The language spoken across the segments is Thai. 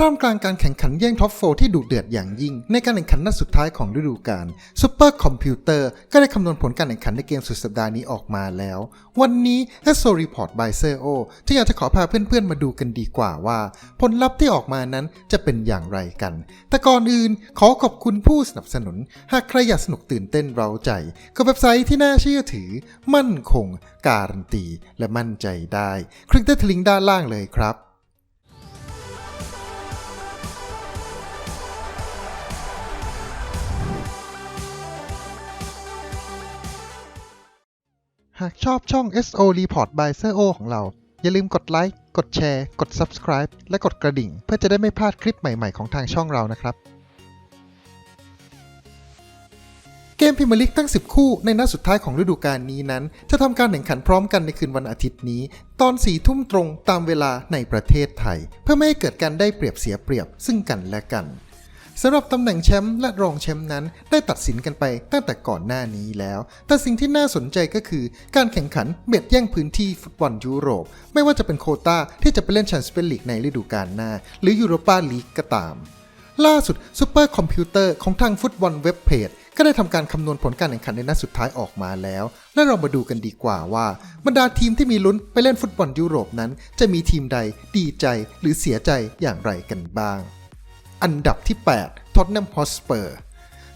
ท่ามกลางการแข่งขันแย่งท็อปโฟที่ดุเดือดอย่างยิ่ง ในการแข่งขันนัดสุดท้ายของฤดูกาลซูเปอร์คอมพิวเตอร์ก็ได้คำนวณผลการแข่งขันในเกมสุดสัปดาห์นี้ออกมาแล้ว วันนี้ e s o Report by s e o จะอยากจะขอพาเพื่อนๆ มาดูกันดีกว่าว่า ผลลัพธ์ที่ออกมานั้นจะเป็นอย่างไรกัน แต่ก่อนอื่นขอขอบคุณผู้สนับสนุน หากใครอยากสนุกตื่นเต้นเร้าใจกับเว็บไซต์ที่น่าเชื่อถือ มั่นคง การันตี และมั่นใจได้ คลิกที่ลิงก์ด้านล่างเลยครับ หากชอบช่อง SO Report by s e o ของเรา อย่าลืมกดไลค์ กดแชร์ กด Subscribe และกดกระดิ่ง เพื่อจะได้ไม่พลาดคลิปใหม่ๆของทางช่องเรานะครับ เกมพรีเมียร์ลีกตั้ง 10 คู่ในนัดสุดท้ายของฤดูกาลนี้นั้น จะทำการแข่งขันพร้อมกันในคืนวันอาทิตย์นี้ ตอน4ทุ่มตรงตามเวลาในประเทศไทย เพื่อไม่ให้เกิดการได้เปรียบเสียเปรียบซึ่งกันและกัน สำหรับตำแหน่งแชมป์และรองแชมป์นั้น ได้ตัดสินกันไปตั้งแต่ก่อนหน้านี้แล้ว แต่สิ่งที่น่าสนใจก็คือ การแข่งขันเบียดแย่งพื้นที่ฟุตบอลยุโรป ไม่ว่าจะเป็นโคตาที่จะไปเล่นแชมเปี้ยนลีกในฤดูกาลหน้า หรือยูโรปาลีกก็ตาม ล่าสุดซูเปอร์คอมพิวเตอร์ของทางฟุตบอลเว็บเพจก็ได้ทำการคำนวณผลการแข่งขันในนัดสุดท้ายออกมาแล้ว และเรามาดูกันดีกว่าว่าบรรดาทีมที่มีลุ้นไปเล่นฟุตบอลยุโรปนั้น จะมีทีมใดดีใจหรือเสียใจอย่างไรกันบ้าง อันดับที่ 8ท็อตแนมฮอสเปอร์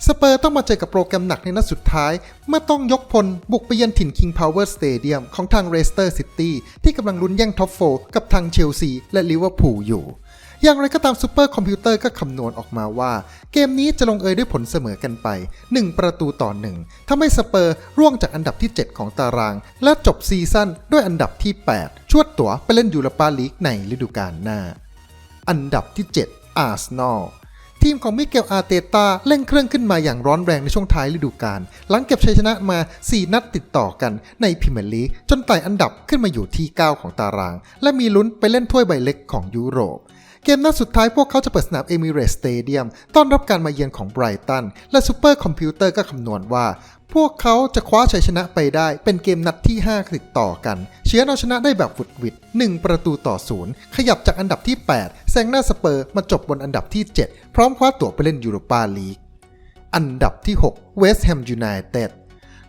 สเปอร์ต้องมาเจอกับโปรแกรมหนักในนัดสุดท้าย เมื่อต้องยกพลบุกไปเยือนถิ่น King Power Stadium ของทางเรสเตอร์ซิตี้ที่กำลังลุ้นแย่งท็อปโฟกับทางเชลซีและลิเวอร์พูลอยู่ อย่างไรก็ตามซูเปอร์คอมพิวเตอร์ก็คำนวณออกมาว่า เกมนี้จะลงเอยด้วยผลเสมอกันไป 1 ประตูต่อหนึ่งทำให้สเปอร์ร่วงจากอันดับที่ 7 ของตาราง และจบซีซั่นด้วยอันดับที่ 8 ชวดตั๋วไปเล่นยูโรปาลีกในฤดูกาลหน้า อันดับที่ 7 อาร์เซนอลทีมของมิเกลอาร์เตตาเร่งเครื่องขึ้นมาอย่างร้อนแรงในช่วงท้ายฤดูกาลหลังเก็บชัยชนะมา 4 นัดติดต่อกันในพรีเมียร์ลีกจนไต่อันดับขึ้นมาอยู่ที่ 9 ของตาราง และมีลุ้นไปเล่นถ้วยใบเล็กของยุโรป เกมนัดสุดท้ายพวกเขาจะเปิดสนามเอมิเรสสเตเดียมต้อนรับการมาเยือนของไบรตัน และซูเปอร์คอมพิวเตอร์ก็คำนวณว่า พวกเขาจะคว้าชัยชนะไปได้ เป็นเกมนัดที่5ติดต่อกัน เชียร์เอาชนะได้แบบฟุดวิด1 ประตูต่อศูนย์ขยับจากอันดับที่ 8 แซงหน้าสเปอร์มาจบบนอันดับที่ 7 พร้อมคว้าตั๋วไปเล่นยูโรปาลีก อันดับที่ 6 เวสต์แฮมยูไนเต็ด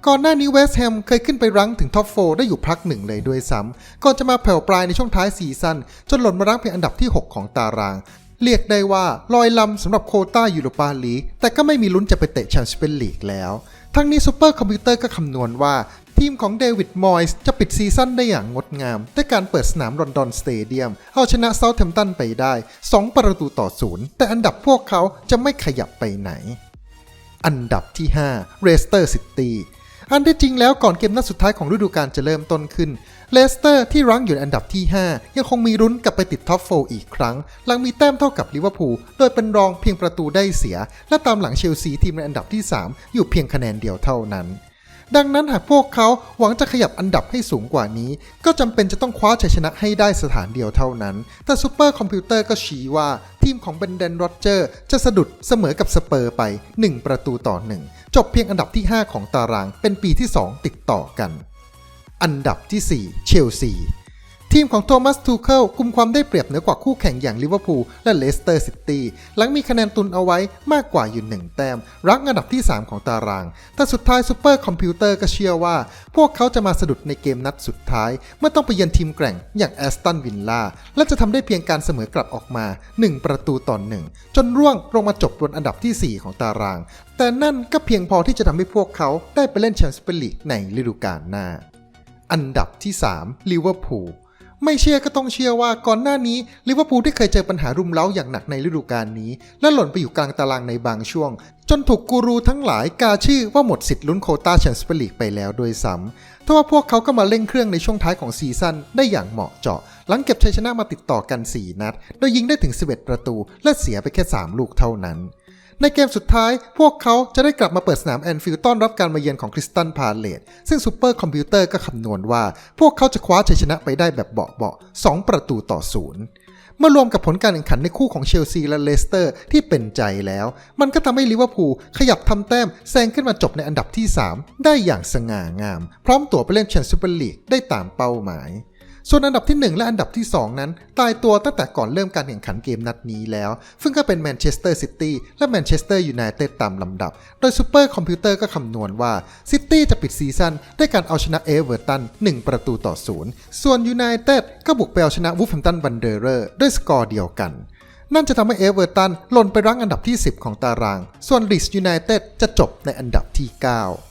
ก่อนหน้านี้เวสต์แฮมเคยขึ้นไปรั้งถึงท็อป4ได้อยู่พักหนึ่งเลยด้วยซ้ำก่อนจะมาแผ่วปลายในช่วงท้ายซีซั่นจนหล่นมารั้งเพียงอันดับที่ 6 ของตาราง เรียกได้ว่าลอยลำสำหรับโคต้ายูโรปาลีกแต่ก็ไม่มีลุ้นจะไปเตะแชมเปี้ยนลีกแล้ว ทั้งนี้ซูเปอร์คอมพิวเตอร์ก็คำนวณว่า ทีมของเดวิดมอยส์จะปิดซีซั่นได้อย่างงดงาม ด้วยการเปิดสนามลอนดอนสเตเดียม เอาชนะเซาท์แฮมป์ตันไปได้ 2 ประตูต่อศูนย์แต่อันดับพวกเขาจะไม่ขยับไปไหน อันดับที่ 5 เรสเตอร์ซิตี้ อันที่จริงแล้วก่อนเกมนัดสุดท้ายของฤดูกาลจะเริ่มต้นขึ้น เลสเตอร์ที่รั้งอยู่ในอันดับที่ 5 ยังคงมีรุ้นกลับไปติดท็อปโฟอีกครั้ง หลังมีแต้มเท่ากับลิเวอร์พูลโดยเป็นรองเพียงประตูได้เสีย และตามหลังเชลซีทีมในอันดับที่ 3 อยู่เพียงคะแนนเดียวเท่านั้น ดังนั้นหากพวกเขาหวังจะขยับอันดับให้สูงกว่านี้ ก็จำเป็นจะต้องคว้าชัยชนะให้ได้สถานเดียวเท่านั้น แต่ซูเปอร์คอมพิวเตอร์ก็ชี้ว่า ทีมของเบนเดนโรเจอร์จะสะดุดเสมอกับสเปอร์ไป 1 ประตูต่อ 1 จบเพียงอันดับที่ 5 ของตารางเป็นปีที่ 2 ติดต่อกัน อันดับที่ 4 เชลซี ทีมของโทมัสทูเคิลกุมความได้เปรียบเหนือกว่าคู่แข่งอย่างลิเวอร์พูลและเลสเตอร์ซิตี้หลังมีคะแนนตุนเอาไว้มากกว่าอยู่หนึ่งแต้ม รั้งอันดับที่ 3 ของตาราง แต่สุดท้ายซูเปอร์คอมพิวเตอร์ก็เชื่อว่า พวกเขาจะมาสะดุดในเกมนัดสุดท้าย เมื่อต้องไปเยือนทีมแกร่งอย่างแอสตันวินล่าและจะทำได้เพียงการเสมอกลับออกมา 1 ประตูต่อหนึ่งจนร่วงลงมาจบบนอันดับทีสี่4 ของตาราง แต่นั่นก็เพียงพอที่จะทำให้พวกเขาได้ไปเล่นแชมเปี้ยนส์ลีกในฤดูกาลหน้า อันดับที่3ลิเวอร์พูล ไม่เชื่อก็ต้องเชื่อว่าก่อนหน้านี้ลิเวอร์พูลได้เคยเจอปัญหารุมเร้าอย่างหนักในฤดูกาลนี้ และหล่นไปอยู่กลางตารางในบางช่วง จนถูกกูรูทั้งหลายกาชื่อว่าหมดสิทธิ์ลุ้นโคต้าแชมเปี้ยนลีกไปแล้วโดวยซ้ำทว่าพวกเขาก็มาเร่งเครื่องในช่วงท้ายของซีซั่นได้อย่างเหมาะเจาะ หลังเก็บชัยชนะมาติดต่อกัน 4 นัด โดยยิงได้ถึง 11 ประตู และเสียไปแค่ 3 ลูกเท่านั้น ในเกมสุดท้ายพวกเขาจะได้กลับมาเปิดสนามแอนฟิลด์ต้อนรับการมาเยือนของคริสตันพาเลตซึ่งซูเปอร์คอมพิวเตอร์ก็คำนวณว่า พวกเขาจะคว้าชัยชนะไปได้แบบเบาๆ2ประตูต่อศูนย์เมื่อรวมกับผลการแข่งขันในคู่ของเชลซีและเลสเตอร์ที่เป็นใจแล้ว มันก็ทำให้ลิเวอร์พูลขยับทำแต้มแซงขึ้นมาจบในอันดับที่ 3 ได้อย่างสง่างาม พร้อมตัวไปเล่นแชมเปี้ยนส์ลีกได้ตามเป้าหมาย ส่วนอันดับที่ 1 และอันดับที่ 2 นั้น ตายตัวตั้งแต่ก่อนเริ่มการแข่งขันเกมนัดนี้แล้ว ซึ่งก็เป็นแมนเชสเตอร์ซิตี้และแมนเชสเตอร์ยูไนเต็ดตามลำดับ โดยซูเปอร์คอมพิวเตอร์ก็คำนวณว่าซิตี้จะปิดซีซั่นด้วยการเอาชนะเอเวอร์ตัน1 ประตูต่อศูนย์ส่วนยูไนเต็ดก็บุกไปเอาชนะวูฟแฮมตันวันเดอร์เรอร์ด้วยสกอร์เดียวกัน นั่นจะทำให้เอเวอร์ตันหล่นไปรั้งอันดับที่ 10 ของตาราง ส่วนลีสยูไนเต็ดจะจบในอันดับที่ 9